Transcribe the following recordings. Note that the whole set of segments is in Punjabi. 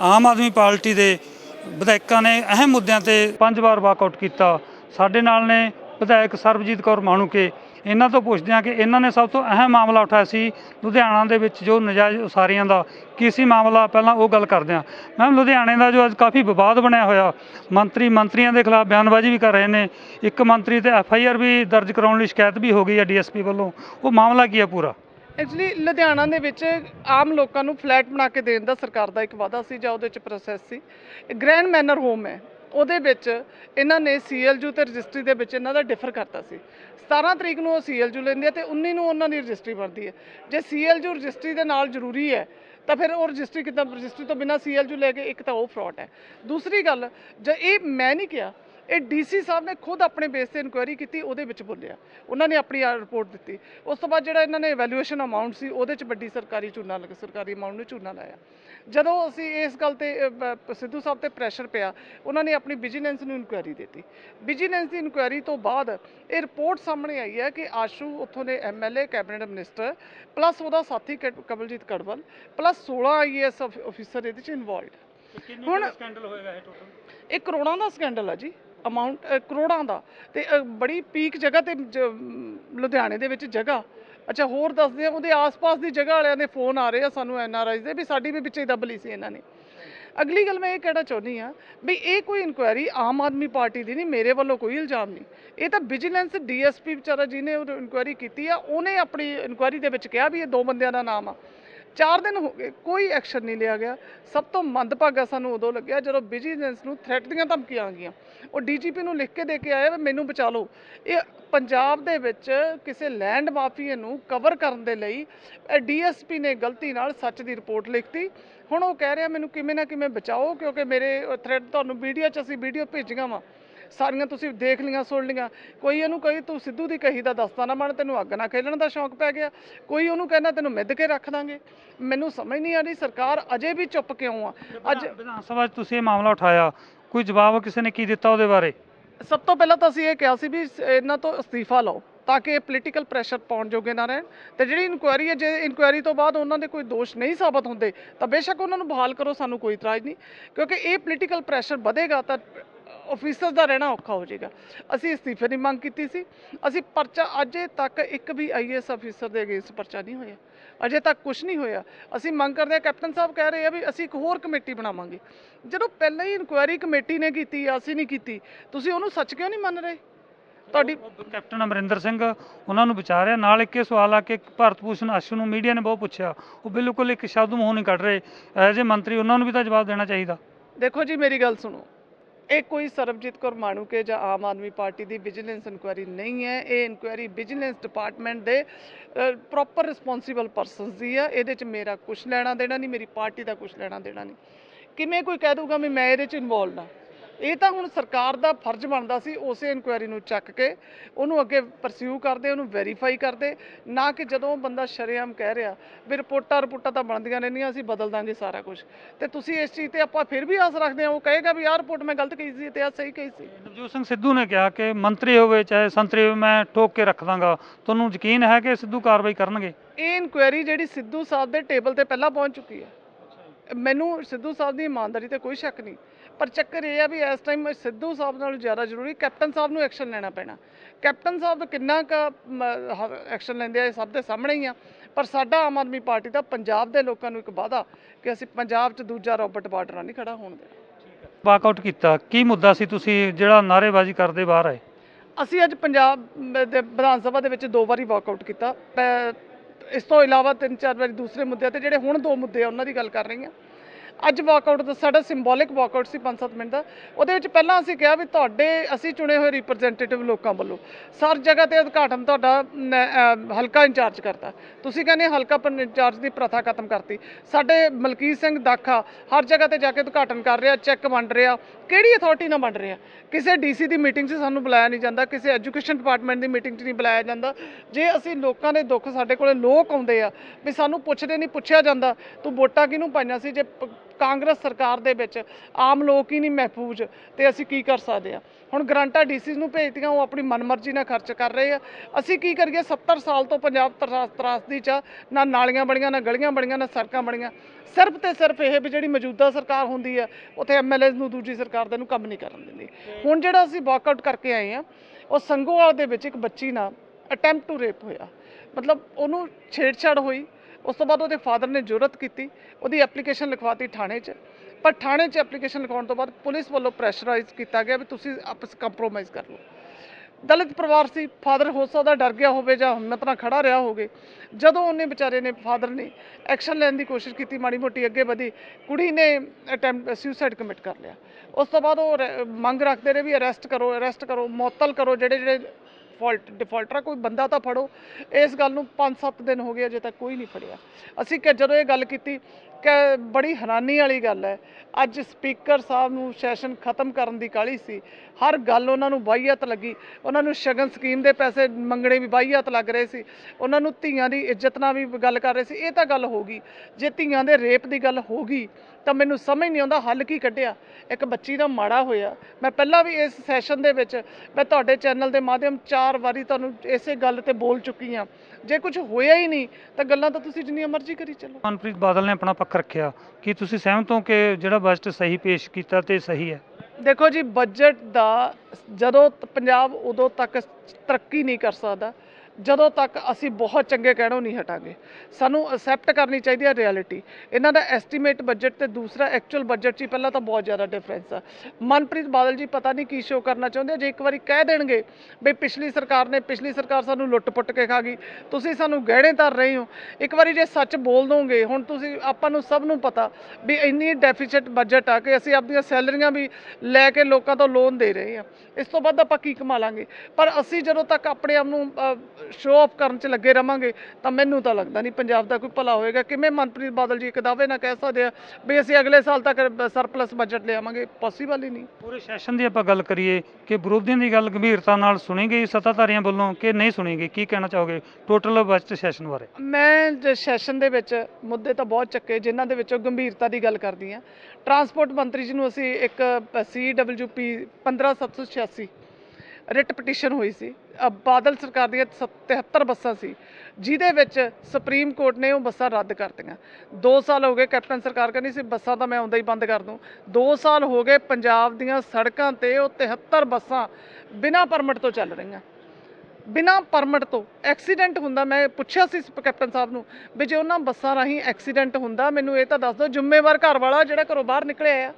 ਆਮ ਆਦਮੀ ਪਾਰਟੀ ਦੇ ਵਿਧਾਇਕਾਂ ਨੇ ਅਹਿਮ ਮੁੱਦਿਆਂ ਤੇ ਪੰਜ ਵਾਰ ਵਾਕਆਊਟ ਕੀਤਾ। ਸਾਡੇ ਨਾਲ ਨੇ ਵਿਧਾਇਕ ਸਰਬਜੀਤ ਕੌਰ ਮਾਣੂਕੇ। ਇਹਨਾਂ ਤੋਂ ਪੁੱਛਦੇ ਹਾਂ ਕਿ ਇਹਨਾਂ ਨੇ ਸਭ ਤੋਂ ਅਹਿਮ ਮਾਮਲਾ ਉਠਾਇਆ ਸੀ ਲੁਧਿਆਣਾ ਦੇ ਵਿੱਚ ਜੋ ਨਜਾਇਜ਼ ਉਸਾਰੀਆਂ ਦਾ। ਕੀ ਸੀ ਮਾਮਲਾ? ਪਹਿਲਾਂ ਉਹ ਗੱਲ ਕਰਦੇ ਹਾਂ। ਮੈਮ, ਲੁਧਿਆਣੇ ਦਾ ਜੋ ਅੱਜ ਕਾਫੀ ਵਿਵਾਦ ਬਣਿਆ ਹੋਇਆ। ਮੰਤਰੀ ਮੰਤਰੀਆਂ ਦੇ ਖਿਲਾਫ ਬਿਆਨਬਾਜ਼ੀ ਵੀ ਕਰ ਰਹੇ ਨੇ। ਇੱਕ ਮੰਤਰੀ ਤੇ ਐਫ ਆਈ ਆਰ ਵੀ ਦਰਜ ਕਰਾਉਣ ਲਈ ਸ਼ਿਕਾਇਤ ਵੀ ਹੋ ਗਈ ਹੈ ਡੀਐਸਪੀ ਵੱਲੋਂ। ਉਹ ਮਾਮਲਾ ਕੀ ਹੈ ਪੂਰਾ? ਐਕਚੁਅਲੀ ਲੁਧਿਆਣਾ ਦੇ ਵਿੱਚ ਆਮ ਲੋਕਾਂ ਨੂੰ ਫਲੈਟ ਬਣਾ ਕੇ ਦੇਣ ਦਾ ਸਰਕਾਰ ਦਾ ਇੱਕ ਵਾਅਦਾ ਸੀ ਜਾਂ ਉਹਦੇ 'ਚ ਪ੍ਰੋਸੈਸ ਸੀ। ਗ੍ਰੈਂਡ ਮੈਨਰ ਹੋਮ ਹੈ। ਉਹਦੇ ਵਿੱਚ ਇਹਨਾਂ ਨੇ ਸੀਐਲਯੂ ਤੇ ਰਜਿਸਟਰੀ ਦੇ ਵਿੱਚ ਇਹਨਾਂ ਦਾ ਡਿਫਰ ਕਰਤਾ ਸੀ। 17 ਤਰੀਕ ਨੂੰ ਉਹ ਸੀਐਲਯੂ ਲੈਂਦੇ ਆ ਤੇ 19 ਨੂੰ ਉਹਨਾਂ ਦੀ ਰਜਿਸਟਰੀ ਬਣਦੀ ਹੈ। ਜੇ ਸੀਐਲਯੂ ਰਜਿਸਟਰੀ ਦੇ ਨਾਲ ਜ਼ਰੂਰੀ ਹੈ, ਤਾਂ ਫਿਰ ਉਹ ਰਜਿਸਟਰੀ ਕਿੱਦਾਂ ਰਜਿਸਟਰੀ ਤੋਂ ਬਿਨਾਂ ਸੀਐਲਯੂ ਲੈ ਕੇ ਇੱਕ ਤਾਂ ਉਹ ਫਰਾਡ ਹੈ। ਦੂਸਰੀ ਗੱਲ, ਜੇ ਇਹ ਮੈਂ ਨਹੀਂ ਕਿਹਾ ਇਹ ਡੀਸੀ ਸਾਹਿਬ ਨੇ ਖੁਦ ਆਪਣੇ ਬੇਸ ਤੇ ਇਨਕੁਆਇਰੀ ਕੀਤੀ ਉਹਦੇ ਵਿੱਚ ਬੋਲਿਆ। ਉਹਨਾਂ ਨੇ ਆਪਣੀ ਰਿਪੋਰਟ ਦਿੱਤੀ। ਉਸ ਤੋਂ ਬਾਅਦ ਜਿਹੜਾ ਇਹਨਾਂ ਨੇ ਵੈਲਿਊਏਸ਼ਨ ਅਮਾਉਂਟ ਸੀ ਉਹਦੇ ਚ ਵੱਡੀ ਸਰਕਾਰੀ ਚੂਨਾ ਲੱਗ ਸਰਕਾਰੀ ਅਮਾਉਂਟ ਨੂੰ ਚੂਨਾ ਲਾਇਆ। ਜਦੋਂ ਅਸੀਂ ਇਸ ਗੱਲ ਤੇ ਸਿੱਧੂ ਸਾਹਿਬ ਤੇ ਪ੍ਰੈਸ਼ਰ ਪਿਆ ਉਹਨਾਂ ਨੇ ਆਪਣੀ ਵਿਜੀਲੈਂਸ ਨੂੰ ਇਨਕੁਆਇਰੀ ਦਿੱਤੀ। ਵਿਜੀਲੈਂਸ ਦੀ ਇਨਕੁਆਇਰੀ ਤੋਂ ਬਾਅਦ ਇਹ ਰਿਪੋਰਟ ਸਾਹਮਣੇ ਆਈ ਹੈ ਕਿ ਆਸ਼ੂ ਉੱਥੋਂ ਦੇ ਐਮਐਲਏ ਕੈਬਨਿਟ ਮਿਨਿਸਟਰ ਪਲੱਸ ਉਹਦਾ ਸਾਥੀ Kamaljit Karwal plus 16 IAS officer ਇਹਦੇ ਚ ਇਨਵੋਲਡ ਹੁਣ ਸਕੈਂਡਲ ਹੋਏਗਾ ਇਹ ਟੋਟਲ ਇਹ ਕਰੋੜਾਂ ਦਾ ਸਕੈਂਡਲ ਆ ਜੀ। ਅਮਾਉਂਟ ਕਰੋੜਾਂ ਦਾ। ਤੇ ਬੜੀ ਪੀਕ ਜਗ੍ਹਾ ਤੇ, ਜ- ਲੁਧਿਆਣੇ ਦੇ ਵਿੱਚ ਜਗ੍ਹਾ। ਅੱਛਾ, ਹੋਰ ਦੱਸਦੇ ਆ, ਉਹਦੇ ਆਸ-ਪਾਸ ਦੀ ਜਗ੍ਹਾ ਵਾਲਿਆਂ ਦੇ ਫੋਨ ਆ ਰਹੇ ਆ, ਸਾਨੂੰ ਐਨਆਰਆਈਜ਼ ਦੇ, ਵੀ ਸਾਡੀ ਵੀ ਵਿੱਚੇ ਦੱਬ ਲਈ ਸੀ ਇਹਨਾਂ ਨੇ। ਅਗਲੀ ਗੱਲ ਮੈਂ ਇਹ ਕਹਿਣਾ ਚਾਹੁੰਦੀ ਆ ਵੀ ਇਹ ਕੋਈ ਇਨਕੁਆਇਰੀ ਆਮ ਆਦਮੀ ਪਾਰਟੀ ਦੀ ਨਹੀਂ, ਮੇਰੇ ਵੱਲੋਂ ਕੋਈ ਇਲਜ਼ਾਮ ਨਹੀਂ। ਇਹ ਤਾਂ ਵਿਜੀਲੈਂਸ ਡੀਐਸਪੀ ਵਿਚਾਰਾ ਜਿਹਨੇ ਉਹ ਇਨਕੁਆਇਰੀ ਕੀਤੀ ਆ, ਉਹਨੇ ਆਪਣੀ ਇਨਕੁਆਇਰੀ ਦੇ ਵਿੱਚ ਕਿਹਾ ਵੀ ਇਹ ਦੋ ਬੰਦਿਆਂ ਦਾ ਨਾਮ ਆ। ਚਾਰ ਦਿਨ ਹੋ ਗਏ, ਕੋਈ ਐਕਸ਼ਨ ਨਹੀਂ ਲਿਆ ਗਿਆ। ਸਭ ਤੋਂ ਮੰਦਭਾਗਾ ਸਾਨੂੰ ਉਦੋਂ ਲੱਗਿਆ ਜਦੋਂ ਵਿਜੀਲੈਂਸ ਨੂੰ ਥ੍ਰੈਟ ਦੀਆਂ ਧਮਕੀਆਂ ਆ ਗਈਆਂ। ਉਹ ਡੀਜੀਪੀ ਨੂੰ ਲਿਖ ਕੇ ਦੇ ਕੇ ਆਇਆ ਵੀ ਮੈਨੂੰ ਬਚਾ ਲਓ। ਇਹ ਪੰਜਾਬ ਦੇ ਵਿੱਚ ਕਿਸੇ ਲੈਂਡ ਮਾਫੀਏ ਨੂੰ ਕਵਰ ਕਰਨ ਦੇ ਲਈ ਡੀਐਸਪੀ ਨੇ ਗਲਤੀ ਨਾਲ ਸੱਚ ਦੀ ਰਿਪੋਰਟ ਲਿਖਤੀ। ਹੁਣ ਉਹ ਕਹਿ ਰਿਹਾ, ਮੈਨੂੰ ਕਿਵੇਂ ਨਾ ਕਿਵੇਂ ਬਚਾਓ, ਕਿਉਂਕਿ ਮੇਰੇ ਥ੍ਰੈਡ ਤੁਹਾਨੂੰ ਮੀਡੀਆ 'ਚ ਅਸੀਂ ਵੀਡੀਓ ਭੇਜੀਆਂ ਵਾ। ਸਾਰੀਆਂ ਤੁਸੀਂ ਦੇਖ ਲੀਆਂ ਸੁਣ ਲੀਆਂ ਕੋਈ ਇਹਨੂੰ ਕਹੀ ਤੂੰ ਸਿੱਧੂ ਦੀ ਕਹੀ ਦਾ ਦੱਸਦਾ ਨਾ ਮਨ ਤੈਨੂੰ ਅੱਗ ਨਾ ਖੇਲਣ ਦਾ ਸ਼ੌਂਕ ਪੈ ਗਿਆ। ਕੋਈ ਉਹਨੂੰ ਕਹਿੰਦਾ ਤੈਨੂੰ ਮਿੱਧ ਕੇ ਰੱਖ ਦਾਂਗੇ। ਮੈਨੂੰ ਸਮਝ ਨਹੀਂ ਆ ਰਹੀ ਸਰਕਾਰ ਅਜੇ ਵੀ ਚੁੱਪ ਕਿਉਂ ਆ? ਅੱਜ ਵਿਧਾਨ ਸਭਾ 'ਚ ਤੁਸੀਂ ਇਹ ਮਾਮਲਾ ਉਠਾਇਆ। ਕੋਈ ਜਵਾਬ ਕਿਸੇ ਨੇ ਕੀ ਦਿੱਤਾ ਉਹਦੇ ਬਾਰੇ? ਸਭ ਤੋਂ ਪਹਿਲਾਂ ਤਾਂ ਅਸੀਂ ਇਹ ਕਿਹਾ ਸੀ ਵੀ ਇਹਨਾਂ ਤੋਂ ਅਸਤੀਫਾ ਲਓ ਤਾਂ ਕਿ ਇਹ ਪੋਲੀਟੀਕਲ ਪ੍ਰੈਸ਼ਰ ਪਾਉਣ ਜੋਗੇ ਨਾ ਰਹਿਣ। ਤੇ ਜਿਹੜੀ ਇਨਕੁਆਇਰੀ ਹੈ ਜੇ ਇਨਕੁਆਇਰੀ ਤੋਂ ਬਾਅਦ ਉਹਨਾਂ ਦੇ ਕੋਈ ਦੋਸ਼ ਨਹੀਂ ਸਾਬਤ ਹੁੰਦੇ ਤਾਂ ਬੇਸ਼ੱਕ ਉਹਨਾਂ ਨੂੰ ਬਹਾਲ ਕਰੋ ਸਾਨੂੰ ਕੋਈ ਇਤਰਾਜ਼ ਨਹੀਂ। ਕਿਉਂਕਿ ਇਹ ਪੋਲੀਟੀਕਲ ਪ੍ਰੈਸ਼ਰ ਵਧੇਗਾ ਤਾਂ ਆਫੀਸਰ ਦਾ ਰਹਿਣਾ ਔਖਾ ਹੋ ਜਾਏਗਾ। ਅਸੀਂ ਅਸਤੀਫੇ ਦੀ ਮੰਗ ਕੀਤੀ ਸੀ। ਅਸੀਂ ਪਰਚਾ ਅਜੇ ਤੱਕ ਇੱਕ ਵੀ ਆਈਐਸ ਅਫੀਸਰ ਦੇ ਅਗੇਂਸਟ ਪਰਚਾ ਨਹੀਂ ਹੋਇਆ। ਅਜੇ ਤੱਕ ਕੁਝ ਨਹੀਂ ਹੋਇਆ। ਅਸੀਂ ਮੰਗ ਕਰਦੇ ਹਾਂ ਕੈਪਟਨ ਸਾਹਿਬ ਕਹਿ ਰਹੇ ਆ ਵੀ ਅਸੀਂ ਇੱਕ ਹੋਰ ਕਮੇਟੀ ਬਣਾਵਾਂਗੇ। ਜਦੋਂ ਪਹਿਲਾਂ ਹੀ ਇਨਕੁਆਇਰੀ ਕਮੇਟੀ ਨੇ ਕੀਤੀ ਅਸੀਂ ਨਹੀਂ ਕੀਤੀ ਤੁਸੀਂ ਉਹਨੂੰ ਸੱਚ ਕਿਉਂ ਨਹੀਂ ਮੰਨ ਰਹੇ? ਤੁਹਾਡੀ ਕੈਪਟਨ ਅਮਰਿੰਦਰ ਸਿੰਘ ਉਹਨਾਂ ਨੂੰ ਵਿਚਾਰਿਆ ਨਾਲ ਇੱਕ ਇਹ ਸਵਾਲ ਆ ਕਿ ਭਾਰਤ ਭੂਸ਼ਣ ਆਸ਼ੂ ਨੂੰ ਮੀਡੀਆ ਨੇ ਬਹੁਤ ਪੁੱਛਿਆ। ਉਹ ਬਿਲਕੁਲ ਇੱਕ ਸ਼ਬਦ ਮੂੰਹ ਨਹੀਂ ਕੱਢ ਰਹੇ। ਐਜ਼ ਏ ਮੰਤਰੀ ਉਹਨਾਂ ਨੂੰ ਵੀ ਤਾਂ ਜਵਾਬ ਦੇਣਾ ਚਾਹੀਦਾ। ਦੇਖੋ ਜੀ ਮੇਰੀ ਗੱਲ ਸੁਣੋ। ਇਹ ਕੋਈ ਸਰਬਜੀਤ ਕੌਰ ਮਾਣੂਕੇ ਜਾਂ ਆਮ ਆਦਮੀ ਪਾਰਟੀ ਦੀ ਵਿਜੀਲੈਂਸ ਇਨਕੁਆਇਰੀ ਨਹੀਂ ਹੈ। ਇਹ ਇਨਕੁਆਇਰੀ ਵਿਜੀਲੈਂਸ ਡਿਪਾਰਟਮੈਂਟ ਦੇ ਪ੍ਰੋਪਰ ਰਿਸਪੌਂਸਿਬਲ ਪਰਸਨਸ ਦੀ ਆ ਇਹਦੇ 'ਚ ਮੇਰਾ ਕੁਝ ਲੈਣਾ ਦੇਣਾ ਨਹੀਂ, ਮੇਰੀ ਪਾਰਟੀ ਦਾ ਕੁਝ ਲੈਣਾ ਦੇਣਾ ਨਹੀਂ। ਕਿਵੇਂ ਕੋਈ ਕਹਿ ਦੂਗਾ ਵੀ ਮੈਂ ਇਹਦੇ 'ਚ ਇਨਵੋਲਡ ਆ ਇਹ ਤਾਂ ਹੁਣ ਸਰਕਾਰ ਦਾ ਫਰਜ਼ ਬਣਦਾ ਸੀ ਉਸੇ ਇਨਕੁਆਇਰੀ ਨੂੰ ਚੱਕ ਕੇ ਉਹਨੂੰ ਅੱਗੇ ਪਰਸਿਊ ਕਰਦੇ ਉਹਨੂੰ ਵੈਰੀਫਾਈ ਕਰਦੇ ਨਾ ਕਿ ਜਦੋਂ ਬੰਦਾ ਸ਼ਰੇਆਮ ਕਹਿ ਰਿਹਾ ਵੀ ਰਿਪੋਰਟਾਂ ਰਿਪੋਰਟਾਂ ਤਾਂ ਬਣਦੀਆਂ ਰਹਿੰਦੀਆਂ ਅਸੀਂ ਬਦਲ ਦਾਂਗੇ ਸਾਰਾ ਕੁਝ ਤੇ ਤੁਸੀਂ ਇਸ ਚੀਜ਼ ਤੇ ਆਪਾਂ ਫਿਰ ਵੀ ਆਸ ਰੱਖਦੇ ਹਾਂ ਉਹ ਕਹੇਗਾ ਵੀ ਆਹ ਰਿਪੋਰਟ ਮੈਂ ਗਲਤ ਕਹੀ ਸੀ ਤੇ ਆਹ ਸਹੀ ਕਹੀ ਸੀ। ਨਵਜੋਤ ਸਿੰਘ ਸਿੱਧੂ ਨੇ ਕਿਹਾ ਕਿ ਮੰਤਰੀ ਹੋਵੇ ਚਾਹੇ ਸੰਤਰੀ ਹੋਵੇ ਮੈਂ ਠੋਕ ਕੇ ਰੱਖ ਦਾਂਗਾ। ਤੁਹਾਨੂੰ ਯਕੀਨ ਹੈ ਕਿ ਸਿੱਧੂ ਕਾਰਵਾਈ ਕਰਨਗੇ? ਇਹ ਇਨਕੁਆਇਰੀ ਜਿਹੜੀ ਸਿੱਧੂ ਸਾਹਿਬ ਦੇ ਟੇਬਲ ਤੇ ਪਹਿਲਾਂ ਪਹੁੰਚ ਚੁੱਕੀ ਹੈ। ਮੈਨੂੰ ਸਿੱਧੂ ਸਾਹਿਬ ਦੀ ਇਮਾਨਦਾਰੀ ਤੇ ਕੋਈ ਸ਼ੱਕ ਨਹੀਂ। ਪਰ ਚੱਕਰ ਇਹ ਆ ਵੀ ਇਸ ਟਾਈਮ ਸਿੱਧੂ ਸਾਹਿਬ ਨਾਲੋਂ ਜ਼ਿਆਦਾ ਜ਼ਰੂਰੀ ਕੈਪਟਨ ਸਾਹਿਬ ਨੂੰ ਐਕਸ਼ਨ ਲੈਣਾ ਪੈਣਾ। ਕੈਪਟਨ ਸਾਹਿਬ ਕਿੰਨਾ ਕੁ ਐਕਸ਼ਨ ਲੈਂਦੇ ਆ ਇਹ ਸਭ ਦੇ ਸਾਹਮਣੇ ਹੀ ਆ। ਪਰ ਸਾਡਾ ਆਮ ਆਦਮੀ ਪਾਰਟੀ ਦਾ ਪੰਜਾਬ ਦੇ ਲੋਕਾਂ ਨੂੰ ਇੱਕ ਵਾਅਦਾ ਕਿ ਅਸੀਂ ਪੰਜਾਬ 'ਚ ਦੂਜਾ ਰੋਬਰਟ ਬਾਡਰਾ ਨਹੀਂ ਖੜਾ ਹੋਣ ਦੇਣਾ। ਵਾਕਆਊਟ ਕੀਤਾ। ਕੀ ਮੁੱਦਾ ਸੀ ਤੁਸੀਂ ਜਿਹੜਾ ਨਾਅਰੇਬਾਜ਼ੀ ਕਰਦੇ ਬਾਹਰ ਆਏ? ਅਸੀਂ ਅੱਜ ਪੰਜਾਬ ਦੇ ਵਿਧਾਨ ਸਭਾ ਦੇ ਵਿੱਚ ਦੋ ਵਾਰੀ ਵਾਕਆਊਟ ਕੀਤਾ। ਇਸ ਤੋਂ ਇਲਾਵਾ ਤਿੰਨ ਚਾਰ ਵਾਰੀ ਦੂਸਰੇ ਮੁੱਦਿਆਂ ਤੇ ਜਿਹੜੇ ਹੁਣ ਦੋ ਮੁੱਦੇ ਆ ਉਹਨਾਂ ਦੀ ਗੱਲ ਕਰ ਰਹੀ ਹਾਂ। ਅੱਜ ਵਾਕਆਊਟ ਦਾ ਸਾਡਾ ਸਿੰਬੋਲਿਕ ਵਾਕਆਊਟ ਸੀ 5-7 ਮਿੰਟ ਦਾ। ਉਹਦੇ ਵਿੱਚ ਪਹਿਲਾਂ ਅਸੀਂ ਕਿਹਾ ਵੀ ਤੁਹਾਡੇ, ਅਸੀਂ ਚੁਣੇ ਹੋਏ ਰਿਪਰੈਜ਼ੈਂਟੇਟਿਵ ਲੋਕਾਂ ਵੱਲੋਂ। ਸਰ ਜਗ੍ਹਾ ਤੇ ਉਦਘਾਟਨ ਤੁਹਾਡਾ ਹਲਕਾ ਇੰਚਾਰਜ ਕਰਤਾ ਤੁਸੀਂ ਕਹਿੰਦੇ ਹਲਕਾ ਪਰ ਇੰਚਾਰਜ ਦੀ ਪ੍ਰਥਾ ਖਤਮ ਕਰਤੀ। ਸਾਡੇ ਮਲਕੀਤ ਸਿੰਘ ਦਾਖਾ ਹਰ ਜਗ੍ਹਾ ਤੇ ਜਾ ਕੇ ਉਦਘਾਟਨ ਕਰ ਰਿਹਾ, ਚੈੱਕ ਵੰਡ ਰਿਹਾ। ਕਿਹੜੀ ਅਥਾਰਟੀ ਨਾਲ ਵੰਡ ਰਿਹਾ? ਕਿਸੇ ਡੀਸੀ ਦੀ ਮੀਟਿੰਗ 'ਚ ਸਾਨੂੰ ਬੁਲਾਇਆ ਨਹੀਂ ਜਾਂਦਾ, ਕਿਸੇ ਐਜੂਕੇਸ਼ਨ ਡਿਪਾਰਟਮੈਂਟ ਦੀ ਮੀਟਿੰਗ 'ਚ ਨਹੀਂ ਬੁਲਾਇਆ ਜਾਂਦਾ। ਜੇ ਅਸੀਂ ਲੋਕਾਂ ਦੇ ਦੁੱਖ ਸਾਡੇ ਕੋਲੇ ਲੋਕ ਆਉਂਦੇ ਆ, ਵੀ ਸਾਨੂੰ ਪੁੱਛਦੇ ਨਹੀਂ ਪੁੱਛਿਆ ਜਾਂਦਾ, ਤੂੰ ਵੋਟਾਂ ਕਿਹਨੂੰ ਪਾਈਆਂ ਸੀ? ਜੇ ਪ- ਕਾਂਗਰਸ ਸਰਕਾਰ ਦੇ ਵਿੱਚ ਆਮ ਲੋਕ ਹੀ ਨਹੀਂ ਮਹਿਫੂਜ਼ ਤੇ ਅਸੀਂ ਕੀ ਕਰ ਸਕਦੇ ਆ ਹੁਣ ਗਰੰਟਾਂ ਡੀਸੀਜ਼ ਨੂੰ ਭੇਜਤੀਆਂ ਉਹ ਆਪਣੀ ਮਨਮਰਜ਼ੀ ਨਾਲ ਖਰਚ ਕਰ ਰਹੇ ਆ। ਅਸੀਂ ਕੀ ਕਰੀਏ? 70 ਸਾਲ ਤੋਂ ਪੰਜਾਬ ਤਰਾਸ ਤਰਾਸਦੀ ਚ ਆ, ਨਾ ਨਾਲੀਆਂ ਬਣੀਆਂ ਨਾ ਗਲੀਆਂ ਬਣੀਆਂ ਨਾ ਸੜਕਾਂ ਬਣੀਆਂ। ਸਿਰਫ ਤੇ ਸਿਰਫ ਇਹ ਵੀ ਜਿਹੜੀ ਮੌਜੂਦਾ ਸਰਕਾਰ ਹੁੰਦੀ ਆ ਉੱਥੇ ਐਮਐਲਏ ਨੂੰ ਦੂਜੀ ਸਰਕਾਰ ਦੇ ਨੂੰ ਕੰਮ ਨਹੀਂ ਕਰਨ ਦਿੰਦੀ। ਹੁਣ ਜਿਹੜਾ ਅਸੀਂ ਵਾਕਆਊਟ ਕਰਕੇ ਆਏ ਆ ਉਹ ਸੰਗੋਵਾਲ ਦੇ ਵਿੱਚ ਇੱਕ ਬੱਚੀ ਨਾਲ ਅਟੈਂਪਟ ਟੂ ਰੇਪ ਹੋਇਆ। ਮਤਲਬ ਉਹਨੂੰ ਛੇੜਛਾੜ ਹੋਈ। ਉਸ ਤੋਂ ਬਾਅਦ ਉਹਦੇ ਫਾਦਰ ਨੇ ਜੁਰਤ ਕੀਤੀ, ਉਹਦੀ ਐਪਲੀਕੇਸ਼ਨ ਲਿਖਵਾਤੀ ਥਾਣੇ 'ਚ। ਪਰ ਥਾਣੇ 'ਚ ਐਪਲੀਕੇਸ਼ਨ ਲਿਖਾਉਣ ਤੋਂ ਬਾਅਦ ਪੁਲਿਸ ਵੱਲੋਂ ਪ੍ਰੈਸ਼ਰਾਈਜ਼ ਕੀਤਾ ਗਿਆ ਵੀ ਤੁਸੀਂ ਆਪਸ ਕੰਪਰੋਮਾਈਜ਼ ਕਰ ਲਓ। ਦਲਿਤ ਪਰਿਵਾਰ ਸੀ, ਫਾਦਰ ਹੋ ਸਕਦਾ ਡਰ ਗਿਆ ਹੋਵੇ ਜਾਂ ਹਿੰਮਤ ਨਾਲ ਖੜਾ ਰਿਹਾ ਹੋਵੇ। ਜਦੋਂ ਉਹਨੇ ਵਿਚਾਰੇ ਨੇ, ਫਾਦਰ ਨੇ ਐਕਸ਼ਨ ਲੈਣ ਦੀ ਕੋਸ਼ਿਸ਼ ਕੀਤੀ, ਮਾੜੀ ਮੋਟੀ ਅੱਗੇ ਵਧੀ, ਕੁੜੀ ਨੇ ਅਟੈਂਪਟ ਸੁਸਾਈਡ ਕਮਿਟ ਕਰ ਲਿਆ। ਉਸ ਤੋਂ ਬਾਅਦ ਉਹ ਅਰੈ- ਮੰਗ ਰੱਖਦੇ ਰਹੇ ਵੀ ਅਰੈਸਟ ਕਰੋ ਅਰੈਸਟ ਕਰੋ ਮੁਅੱਤਲ ਕਰੋ ਜਿਹੜੇ ਜਿਹੜੇ ਫਾਲਟ ਡਿਫਾਲਟਰ ਕੋਈ ਬੰਦਾ ਤਾਂ ਫੜੋ। ਇਸ ਗੱਲ ਨੂੰ 5-7 ਦਿਨ ਹੋ ਗਏ, ਅਜੇ ਤੱਕ ਕੋਈ ਨਹੀਂ ਫੜਿਆ। ਅਸੀਂ ਕਿ ਜਦੋਂ ਇਹ ਗੱਲ ਕੀਤੀ, ਕਿ ਬੜੀ ਹੈਰਾਨੀ ਵਾਲੀ ਗੱਲ ਹੈ। ਅੱਜ ਸਪੀਕਰ ਸਾਹਿਬ ਨੂੰ ਸੈਸ਼ਨ ਖਤਮ ਕਰਨ ਦੀ ਕਾਹਲੀ ਸੀ। ਹਰ ਗੱਲ ਉਹਨਾਂ ਨੂੰ ਵਾਹੀਅਤ ਲੱਗੀ। ਉਹਨਾਂ ਨੂੰ ਸ਼ਗਨ ਸਕੀਮ ਦੇ ਪੈਸੇ ਮੰਗਣੇ ਵੀ ਵਾਹੀਅਤ ਲੱਗ ਰਹੇ ਸੀ। ਉਹਨਾਂ ਨੂੰ ਧੀਆਂ ਦੀ ਇੱਜ਼ਤ ਨਾਲ ਵੀ ਗੱਲ ਕਰ ਰਹੇ ਸੀ। ਇਹ ਤਾਂ ਗੱਲ ਹੋ ਗਈ। ਜੇ ਧੀਆਂ ਦੇ ਰੇਪ ਦੀ ਗੱਲ ਹੋ ਗਈ ਤਾਂ ਮੈਨੂੰ ਸਮਝ ਨਹੀਂ ਆਉਂਦਾ ਹੱਲ ਕੀ ਕੱਢਿਆ। ਇੱਕ ਬੱਚੀ ਦਾ ਮਾੜਾ ਹੋਇਆ। ਮੈਂ ਪਹਿਲਾਂ ਵੀ ਇਸ ਸੈਸ਼ਨ ਦੇ ਵਿੱਚ ਮੈਂ ਤੁਹਾਡੇ ਚੈਨਲ ਦੇ ਮਾਧਿਅਮ ਚਾਰ ਵਾਰੀ ਤੁਹਾਨੂੰ ਇਸੇ ਗੱਲ ਤੇ ਬੋਲ ਚੁੱਕੀ ਹਾਂ। ਜੇ ਕੁਝ ਹੋਇਆ ਹੀ ਨਹੀਂ ਤਾਂ ਗੱਲਾਂ ਤਾਂ ਤੁਸੀਂ ਜਿੰਨੀਆਂ ਮਰਜ਼ੀ ਕਰੀ ਚੱਲੋ। ਮਨਪ੍ਰੀਤ ਬਾਦਲ ਨੇ ਆਪਣਾ ਪੱਖ ਰੱਖਿਆ। ਕੀ ਤੁਸੀਂ ਸਹਿਮਤ ਹੋ ਕਿ ਜਿਹੜਾ ਬਜਟ ਸਹੀ ਪੇਸ਼ ਕੀਤਾ ਤੇ ਸਹੀ ਹੈ? ਦੇਖੋ ਜੀ ਬਜਟ ਦਾ ਜਦੋਂ ਪੰਜਾਬ ਉਦੋਂ ਤੱਕ ਤਰੱਕੀ ਨਹੀਂ ਕਰ ਸਕਦਾ। ਜਦੋਂ ਤੱਕ ਅਸੀਂ ਬਹੁਤ ਚੰਗੇ ਕਹਿਣੋਂ ਨਹੀਂ ਹਟਾਂਗੇ। ਸਾਨੂੰ ਅਸੈਪਟ ਕਰਨੀ ਚਾਹੀਦੀ ਹੈ ਰਿਐਲਿਟੀ ਇਹਨਾਂ ਦਾ ਐਸਟੀਮੇਟ ਬਜਟ ਤੇ ਦੂਸਰਾ ਐਕਚੁਅਲ ਬਜਟ 'ਚ ਹੀ ਪਹਿਲਾਂ ਤਾਂ ਬਹੁਤ ਜ਼ਿਆਦਾ ਡਿਫਰੈਂਸ ਆ। ਮਨਪ੍ਰੀਤ ਬਾਦਲ ਜੀ ਪਤਾ ਨਹੀਂ ਕੀ ਸ਼ੋਅ ਕਰਨਾ ਚਾਹੁੰਦੇ ਜੇ ਇੱਕ ਵਾਰੀ ਕਹਿ ਦੇਣਗੇ ਵੀ ਪਿਛਲੀ ਸਰਕਾਰ ਨੇ, ਪਿਛਲੀ ਸਰਕਾਰ ਸਾਨੂੰ ਲੁੱਟ-ਪੁੱਟ ਕੇ ਖਾ ਗਈ, ਤੁਸੀਂ ਸਾਨੂੰ ਗਹਿਣੇ ਧਰ ਰਹੇ ਹੋ। ਇੱਕ ਵਾਰੀ ਜੇ ਸੱਚ ਬੋਲ ਦੋਗੇ, ਹੁਣ ਤੁਸੀਂ, ਆਪਾਂ ਨੂੰ ਸਭ ਨੂੰ ਪਤਾ ਵੀ ਇੰਨੀ ਡੈਫੀਸਿਟ ਬਜਟ ਆ ਕਿ ਅਸੀਂ ਆਪਣੀਆਂ ਸੈਲਰੀਆਂ ਵੀ ਲੈ ਕੇ ਲੋਕਾਂ ਤੋਂ ਲੋਨ ਦੇ ਰਹੇ ਆ। ਇਸ ਤੋਂ ਵੱਧ ਆਪਾਂ ਕੀ ਕਮਾ ਲਾਂਗੇ? ਪਰ ਅਸੀਂ ਜਦੋਂ ਤੱਕ ਆਪਣੇ ਆਪ ਨੂੰ ਸ਼ੋਅ ਆਫ ਕਰਨ 'ਚ ਲੱਗੇ ਰਵਾਂਗੇ ਤਾਂ ਮੈਨੂੰ ਤਾਂ ਲੱਗਦਾ ਨਹੀਂ ਪੰਜਾਬ ਦਾ ਕੋਈ ਭਲਾ ਹੋਏਗਾ। ਕਿਵੇਂ ਮਨਪ੍ਰੀਤ ਬਾਦਲ ਜੀ ਇੱਕ ਦਾਅਵੇ ਨਾਲ ਕਹਿ ਸਕਦੇ ਆ ਵੀ ਅਸੀਂ ਅਗਲੇ ਸਾਲ ਤੱਕ ਸਰਪਲਸ ਬਜਟ ਲਿਆਵਾਂਗੇ? ਪੋਸੀਬਲ ਹੀ ਨਹੀਂ। ਪੂਰੇ ਸੈਸ਼ਨ ਦੀ ਆਪਾਂ ਗੱਲ ਕਰੀਏ ਕਿ ਵਿਰੋਧੀਆਂ ਦੀ ਗੱਲ ਗੰਭੀਰਤਾ ਨਾਲ ਸੁਣੀ ਗਈ ਸੱਤਾਧਾਰੀਆਂ ਵੱਲੋਂ ਕਿ ਨਹੀਂ ਸੁਣੀ ਗਈ ਕੀ ਕਹਿਣਾ ਚਾਹੋਗੇ ਟੋਟਲ ਬਜਟ ਸੈਸ਼ਨ ਬਾਰੇ? ਮੈਂ ਜ- ਸੈਸ਼ਨ ਦੇ ਵਿੱਚ ਮੁੱਦੇ ਤਾਂ ਬਹੁਤ ਚੱਕੇ ਜਿਨ੍ਹਾਂ ਦੇ ਵਿੱਚੋਂ ਗੰਭੀਰਤਾ ਦੀ ਗੱਲ ਕਰਦੀ ਹਾਂ। ਟਰਾਂਸਪੋਰਟ ਮੰਤਰੀ ਜੀ ਨੂੰ ਅਸੀਂ ਇੱਕ ਸੀਡਬਲਯੂਪੀ 15786 ਰਿਟ ਪਟੀਸ਼ਨ ਹੋਈ ਸੀ। ਬਾਦਲ ਸਰਕਾਰ ਦੀਆਂ 73 ਬੱਸਾਂ ਸੀ, ਜਿਹਦੇ ਵਿੱਚ ਸੁਪਰੀਮ ਕੋਰਟ ਨੇ ਉਹ ਬੱਸਾਂ ਰੱਦ ਕਰਤੀਆਂ। 2 ਸਾਲ ਹੋ ਗਏ ਕੈਪਟਨ ਸਰਕਾਰ ਕਹਿੰਦੀ ਸੀ, ਬੱਸਾਂ ਤਾਂ ਮੈਂ ਆਉਂਦਾ ਹੀ ਬੰਦ ਕਰ ਦੂੰ। 2 ਸਾਲ ਹੋ ਗਏ ਪੰਜਾਬ ਦੀਆਂ ਸੜਕਾਂ ਤੇ ਉਹ 73 ਬੱਸਾਂ ਬਿਨਾਂ ਪਰਮਿਟ ਤੋਂ ਚੱਲ ਰਹੀਆਂ। ਬਿਨਾਂ ਪਰਮਿਟ ਤੋਂ ਐਕਸੀਡੈਂਟ ਹੁੰਦਾ, ਮੈਂ ਪੁੱਛਿਆ ਸੀ ਕੈਪਟਨ ਸਾਹਿਬ ਨੂੰ ਵੀ ਜੇ ਉਹਨਾਂ ਬੱਸਾਂ ਰਾਹੀਂ ਐਕਸੀਡੈਂਟ ਹੁੰਦਾ, ਮੈਨੂੰ ਇਹ ਤਾਂ ਦੱਸ ਦਿਓ, ਜ਼ਿੰਮੇਵਾਰ ਘਰ ਵਾਲਾ ਜਿਹੜਾ ਘਰੋਂ ਬਾਹਰ ਨਿਕਲਿਆ ਆ।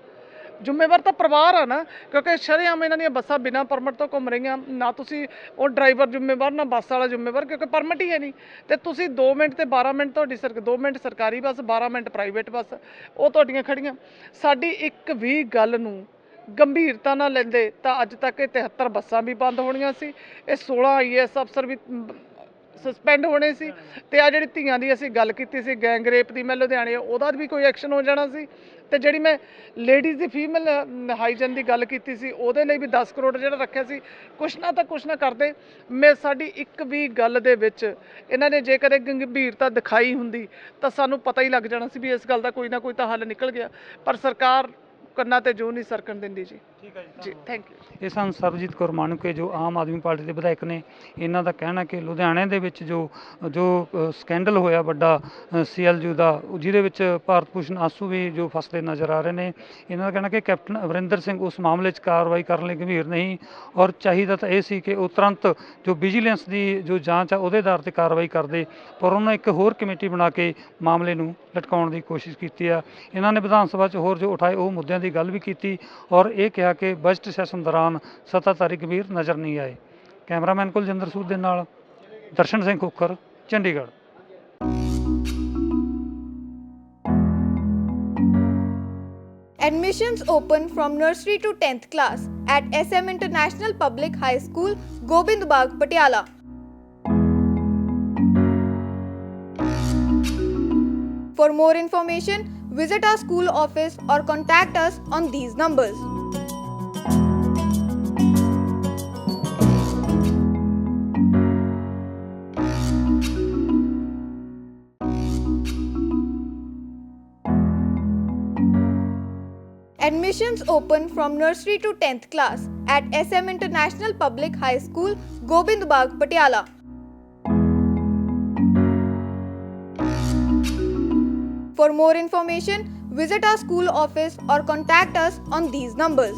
ਜ਼ਿੰਮੇਵਾਰ ਤਾਂ ਪਰਿਵਾਰ ਆ ਨਾ, ਕਿਉਂਕਿ ਸ਼ਰੇਆਮ ਇਹਨਾਂ ਦੀਆਂ ਬੱਸਾਂ ਬਿਨਾਂ ਪਰਮਿਟ ਤੋਂ ਘੁੰਮ ਰਹੀਆਂ, ਨਾ ਤੁਸੀਂ ਉਹ ਡਰਾਈਵਰ ਜ਼ਿੰਮੇਵਾਰ, ਨਾ ਬੱਸ ਵਾਲਾ ਜ਼ਿੰਮੇਵਾਰ, ਕਿਉਂਕਿ ਪਰਮਿਟ ਹੀ ਹੈ ਨਹੀਂ। ਤੇ ਤੁਸੀਂ 2 ਮਿੰਟ ਤੇ 12 ਮਿੰਟ ਤੁਹਾਡੀ ਸਰ 2 ਮਿੰਟ ਸਰਕਾਰੀ ਬੱਸ 12 ਮਿੰਟ ਪ੍ਰਾਈਵੇਟ ਬੱਸ, ਉਹ ਤੁਹਾਡੀਆਂ ਖੜੀਆਂ ਸਾਡੀ ਇੱਕ ਵੀ ਗੱਲ ਨੂੰ ਗੰਭੀਰਤਾ ਨਾਲ ਲੈਂਦੇ ਤਾਂ ਅੱਜ ਤੱਕ ਇਹ 73 ਬੱਸਾਂ ਵੀ ਬੰਦ ਹੋਣੀਆਂ ਸੀ, ਇਹ 16 ਆਈਐਸ ਅਫਸਰ ਵੀ ਸਸਪੈਂਡ ਹੋਣੇ ਸੀ ਤੇ ਆ ਜਿਹੜੀ ਧੀਆਂ ਦੀ ਅਸੀਂ ਗੱਲ ਕੀਤੀ ਸੀ ਗੈਂਗ ਰੇਪ ਦੀ ਮੈਂ ਲੁਧਿਆਣੇ, ਉਹਦਾ ਵੀ ਕੋਈ ਐਕਸ਼ਨ ਹੋ ਜਾਣਾ ਸੀ। ਤੇ ਜਿਹੜੀ ਮੈਂ ਲੇਡੀਜ਼ ਦੀ ਫੀਮੇਲ ਹਾਈਜਨ ਦੀ ਗੱਲ ਕੀਤੀ ਸੀ, ਉਹਦੇ ਲਈ ਵੀ 10 ਕਰੋੜ ਜਿਹੜਾ ਰੱਖਿਆ ਸੀ, ਕੁਛ ਨਾ ਤਾਂ ਕੁਛ ਨਾ ਕਰਦੇ। ਮੈਂ ਸਾਡੀ ਇੱਕ ਵੀ ਗੱਲ ਦੇ ਵਿੱਚ ਇਹਨਾਂ ਨੇ ਜੇ ਕਦੇ ਗੰਭੀਰਤਾ ਦਿਖਾਈ ਹੁੰਦੀ, ਤਾਂ ਸਾਨੂੰ ਪਤਾ ਹੀ ਲੱਗ ਜਾਣਾ ਸੀ ਵੀ ਇਸ ਗੱਲ ਦਾ ਕੋਈ ਨਾ ਕੋਈ ਤਾਂ ਹੱਲ ਨਿਕਲ ਗਿਆ। ਪਰ ਸਰਕਾਰ ਕੰਨਾਂ ਤੇ ਜੋ ਨਹੀਂ ਸਰਕਣ ਦਿੰਦੀ ਜੀ। ਜੀ ਥੈਂਕ ਯੂ ਇਹ ਸਨ ਸਰਬਜੀਤ ਕੌਰ ਮਾਣੂਕੇ ਜੋ ਆਮ ਆਦਮੀ ਪਾਰਟੀ ਦੇ ਵਿਧਾਇਕ ਨੇ ਇਹਨਾਂ ਦਾ ਕਹਿਣਾ ਕਿ ਲੁਧਿਆਣੇ ਦੇ ਵਿੱਚ ਜੋ ਜੋ ਸਕੈਂਡਲ ਹੋਇਆ ਵੱਡਾ ਸੀਐਲਯੂ ਦਾ ਜਿਹਦੇ ਵਿੱਚ ਭਾਰਤ ਭੂਸ਼ਣ ਆਸੂ ਵੀ ਜੋ ਫਸਦੇ ਨਜ਼ਰ ਆ ਰਹੇ ਨੇ ਇਹਨਾਂ ਦਾ ਕਹਿਣਾ ਕਿ ਕੈਪਟਨ ਅਮਰਿੰਦਰ ਸਿੰਘ ਉਸ ਮਾਮਲੇ 'ਚ ਕਾਰਵਾਈ ਕਰਨ ਲਈ ਗੰਭੀਰ ਨਹੀਂ ਔਰ ਚਾਹੀਦਾ ਤਾਂ ਇਹ ਸੀ ਕਿ ਉਹ ਤੁਰੰਤ ਜੋ ਵਿਜੀਲੈਂਸ ਦੀ ਜੋ ਜਾਂਚ ਆ ਉਹਦੇ ਆਧਾਰ ਤੇ ਕਾਰਵਾਈ ਕਰਦੇ ਪਰ ਉਹਨਾਂ ਇੱਕ ਹੋਰ ਕਮੇਟੀ ਬਣਾ ਕੇ ਮਾਮਲੇ ਨੂੰ ਲਟਕਾਉਣ ਦੀ ਕੋਸ਼ਿਸ਼ ਕੀਤੀ ਆ। ਇਹਨਾਂ ਨੇ ਵਿਧਾਨ ਸਭਾ 'ਚ ਹੋਰ ਜੋ ਉਠਾਏ ਉਹ ਮੁੱਦਿਆਂ ਦੀ ਗੱਲ ਵੀ ਕੀਤੀ ਔਰ ਇਹ ਕਿਹਾ ਕਿ ਬਜਟ ਸੈਸ਼ਨ ਦੌਰਾਨ ਸੱਤਾਧਾਰੀ ਗੰਭੀਰ ਨਜ਼ਰ ਨਹੀਂ ਆਏ ਕੈਮਰਾਮੈਨ ਕੁਲਜਿੰਦਰ ਸੂਦ ਦੇ ਨਾਲ Darshan Singh Khokhar Chandigarh Admissions open from nursery to 10th class at SM International Public High School, Gobindbagh, Patiala. For more information, visit our school office or contact us on these numbers. Admissions open from nursery to 10th class at SM International Public High School, Gobindbagh, Patiala. For more information, visit our school office or contact us on these numbers.